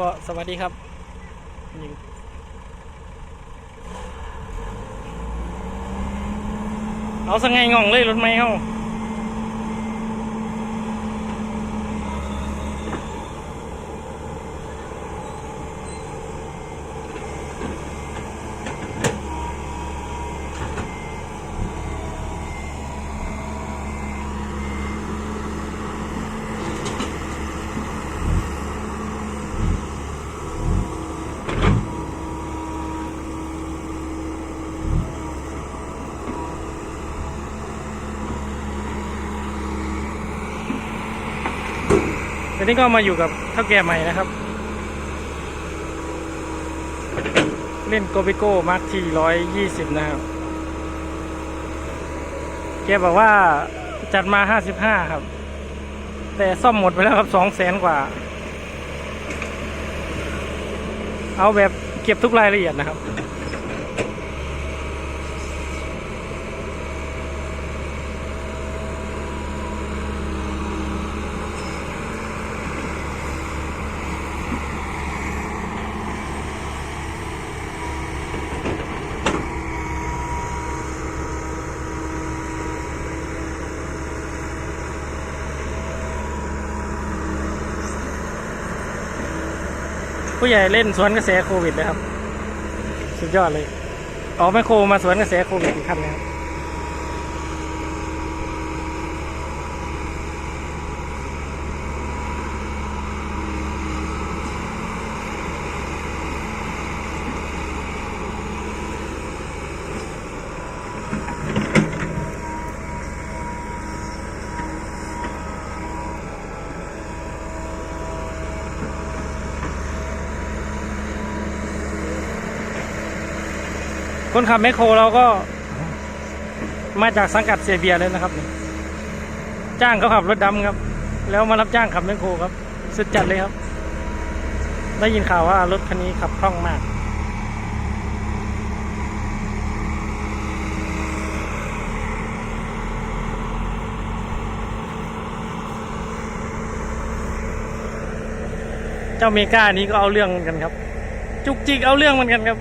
ก็สวัสดีครับนี่เอาสังไงง่องเลยรถไม่เฮา ทีนี้ก็มาอยู่กับเท่าแก่ใหม่นะครับ เล่นโกบิโก้มาร์คทีร้อยยี่สิบนะครับ แกบอกว่าจัดมาห้าสิบห้าครับ แต่ซ่อมหมดไปแล้วครับสองแสนกว่า เอาแบบเก็บทุกรายละเอียดนะครับ ผู้ใหญ่เล่นสวนกระแสโควิดนะครับ สุดยอดเลย ออกแมคโครมาสวนกระแสโควิดอีกคันนะครับ คนขับแมคโครเราก็ มาจากสังกัดเสียเบียเลยนะครับ จ้างเขาขับรถดำครับ แล้วมารับจ้างขับแมคโครครับ สุดจัดเลยครับ ได้ยินข่าวว่ารถคันนี้ขับคล่องมาก เจ้าเมกานี้ก็เอาเรื่องเหมือนกันครับ จุกจิกเอาเรื่องเหมือนกันครับ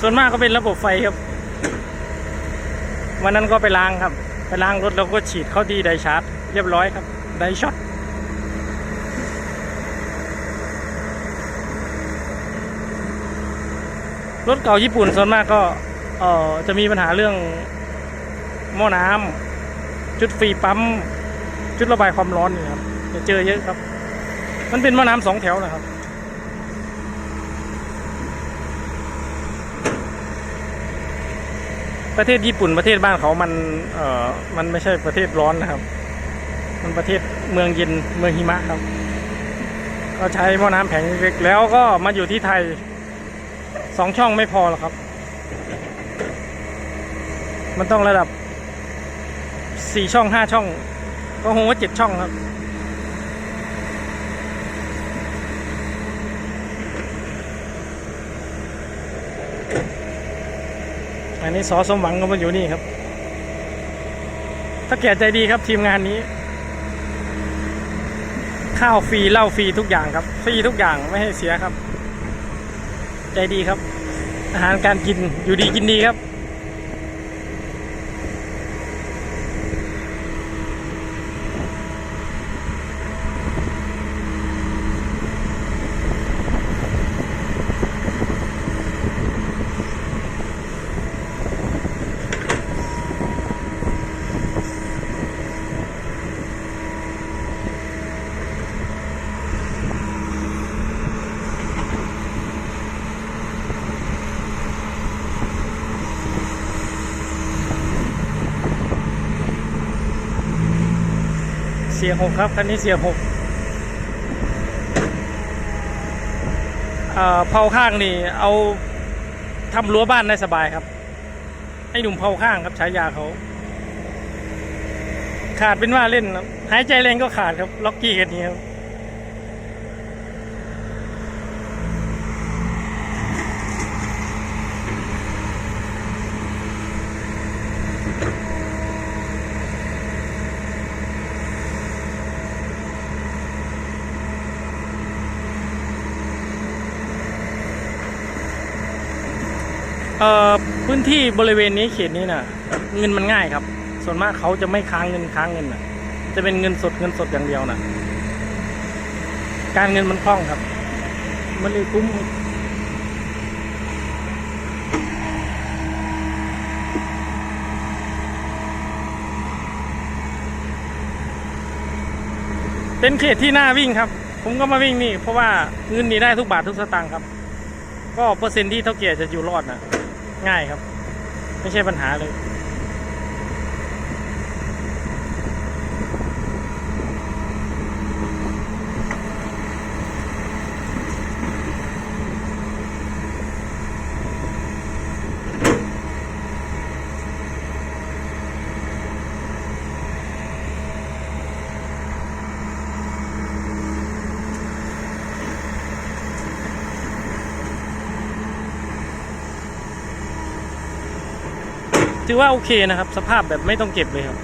ส่วนมากก็เป็นระบบไฟครับ วันนั้นก็ไปล้างครับ ไปล้างรถแล้วก็ฉีดเข้าที่ไดชาร์จ เรียบร้อยครับ ไดช็อตรถเก่าญี่ปุ่นส่วนมากก็เอ่อจะมีปัญหาเรื่องหม้อน้ำจุดฟรีปั๊ม จุดระบายความร้อนนี่ครับจะเจอเยอะครับ มันเป็นหม้อน้ำสองแถวนะครับ ประเทศญี่ปุ่นประเทศบ้านเขามันเอ่อมันไม่ใช่ประเทศร้อนนะครับ มันประเทศเมืองเย็นเมืองหิมะครับ ก็ใช้หม้อน้ำแผงเล็กแล้วก็มาอยู่ที่ไทยสองช่องไม่พอหรอกครับ มันต้องระดับสี่ช่องห้าช่อง ก็คงว่าเจ็ดช่องครับ อันนี้สอสมหวังก็มาอยู่นี่ครับ ถ้าแก่ใจดีครับทีมงานนี้ ข้าวฟรีเหล้าฟรีทุกอย่างครับ ฟรีทุกอย่างไม่ให้เสียครับ ใจดีครับ อาหารการกินอยู่ดีกินดีครับ เสียหกครับคันนี้เสียหกเอ่อเผาข้างนี่เอาทำรั้วบ้านได้สบายครับไอ้หนุ่มเผาข้างครับฉายาเขา ขาดเป็นว่าเล่นครับหายใจแรงก็ขาดครับ ล็อกกี้กันนี้ครับ พื้นที่บริเวณนี้เขตนี้น่ะ เงินมันง่ายครับ ส่วนมากเขาจะไม่ค้างเงินค้างเงินน่ะ จะเป็นเงินสดเงินสดอย่างเดียวน่ะ การเงินมันคล่องครับ มันเลยคุ้มเป็นเขตที่น่าวิ่งครับ ผมก็มาวิ่งนี่ เพราะว่าเงินนี่ได้ทุกบาททุกสตางค์ครับ ก็เปอร์เซ็นต์ที่เท่าเกียจะอยู่รอดนะ ง่ายครับ ไม่ใช่ปัญหาเลย ถือว่าโอเคนะครับ สภาพแบบไม่ต้องเก็บเลยครับ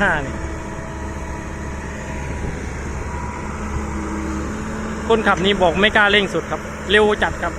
55นี่คนขับนี้บอกไม่กล้าเร่งสุดครับ เร็วจัดครับ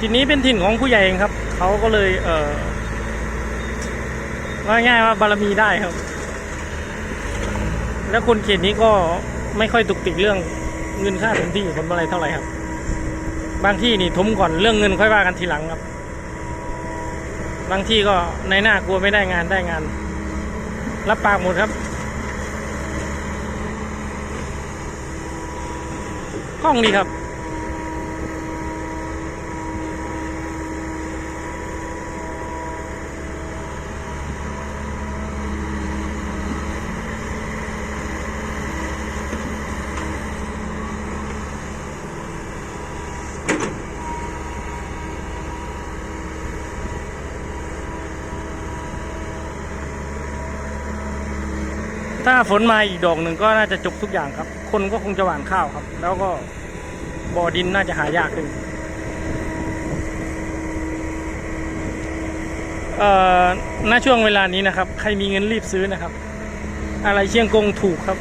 ทีนี้เป็นถิ่นของผู้ใหญ่เองครับ เขาก็เลย เออว่าง่ายว่าบารมีได้ครับ แล้วคนเขตนี้ก็ไม่ค่อยตุกติกเรื่องเงินค่าถมที่คนอะไรเท่าไหร่ครับ บางที่นี่ถมก่อนเรื่องเงินค่อยว่ากันทีหลังครับ บางที่ก็ในหน้ากลัวไม่ได้งานได้งาน รับปากหมดครับคล่องดีครับ ถ้าฝนมาอีกดอกหนึ่งก็น่าจะจบทุกอย่างครับ คนก็คงจะหว่านข้าวครับ แล้วก็บ่อดินน่าจะหายากขึ้นเอ่อณช่วงเวลานี้นะครับ ใครมีเงินรีบซื้อนะครับ อะไรเชียงกงถูกครับ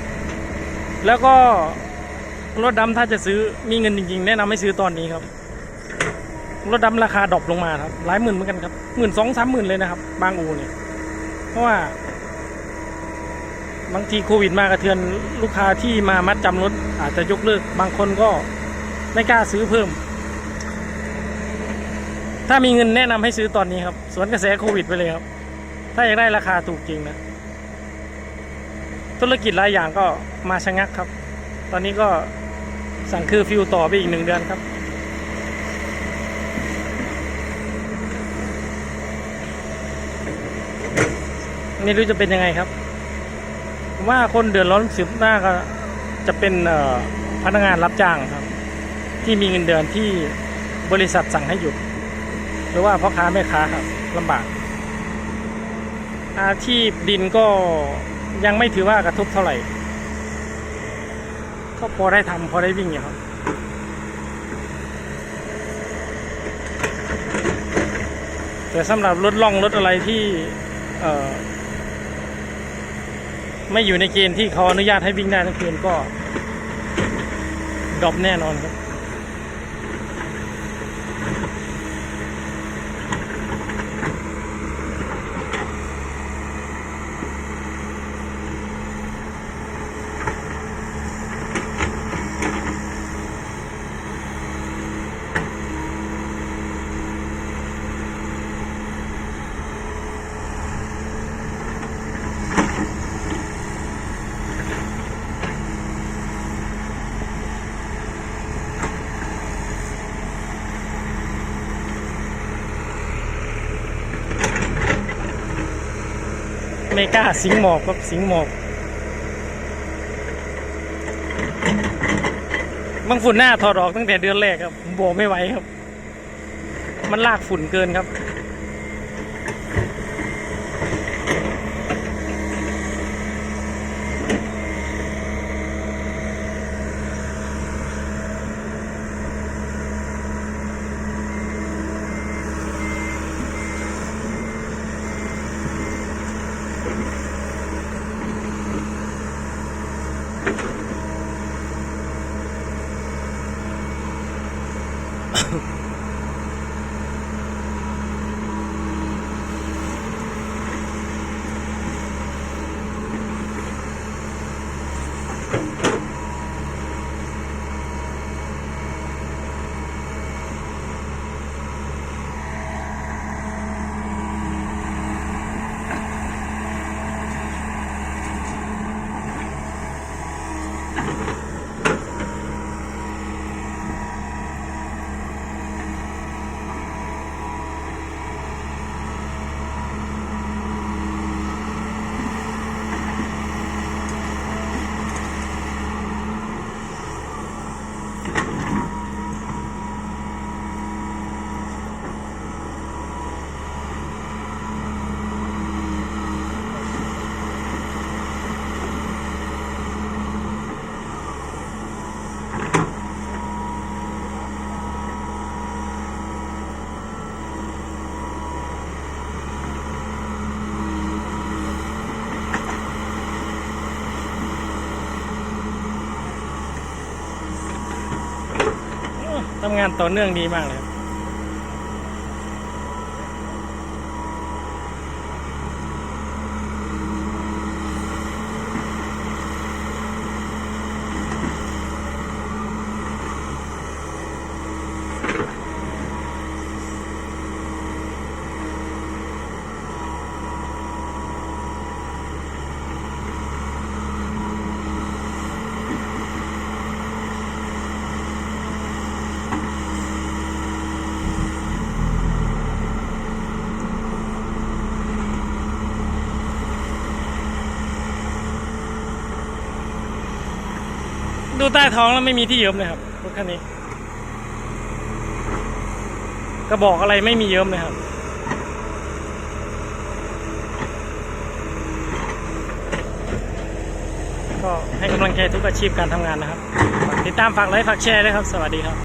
แล้วก็รถดำถ้าจะซื้อมีเงินจริงๆ แนะนำให้ซื้อตอนนี้ครับ รถดำราคาดรอปลงมาครับ หลายหมื่นเหมือนกันครับหมื่นสองสามหมื่นเลยนะครับ บางอูเนี่ยเพราะว่า บางทีโควิดมากระเทือนลูกค้าที่มามัดจำรถอาจจะยกเลิก บางคนก็ไม่กล้าซื้อเพิ่ม ถ้ามีเงินแนะนำให้ซื้อตอนนี้ครับ สวนกระแสโควิดไปเลยครับ ถ้าอยากได้ราคาถูกจริงนะ ธุรกิจหลายอย่างก็มาชะงักครับ ตอนนี้ก็สั่งคือฟิวต่อไปอีกหนึ่งเดือนครับไม่รู้จะเป็นยังไงครับ ผมว่าคนเดือดร้อนสิบหน้าก็จะเป็นพนักงานรับจ้างครับ ที่มีเงินเดือนที่บริษัทสั่งให้หยุด หรือว่าพ่อค้าแม่ค้าครับลำบาก อาชีพดินก็ยังไม่ถือว่ากระทบเท่าไหร่ ก็พอได้ทำพอได้วิ่งอยู่ครับแต่สำหรับรถล่องรถอะไรที่ ไม่อยู่ในเกณฑ์ที่เขาอนุญาตให้วิ่งได้ทั้งคืนก็ดรอปแน่นอนครับ ไม่กล้าสิงหมอกครับสิงหมอกบางฝุ่นหน้าถอดออกตั้งแต่เดือนแรกครับผมโบกไม่ไหวครับ มันลากฝุ่นเกินครับ ทำงานต่อเนื่องดีมากเลย ดูใต้ท้องแล้วไม่มีที่เยิ้มเลยครับรถคันนี้ กระบอกอะไรไม่มีเยิ้มเลยครับก็ให้กำลังใจทุกอาชีพการทำงานนะครับ ฝากติดตามฝากไลค์ฝากแชร์ด้วยครับ สวัสดีครับ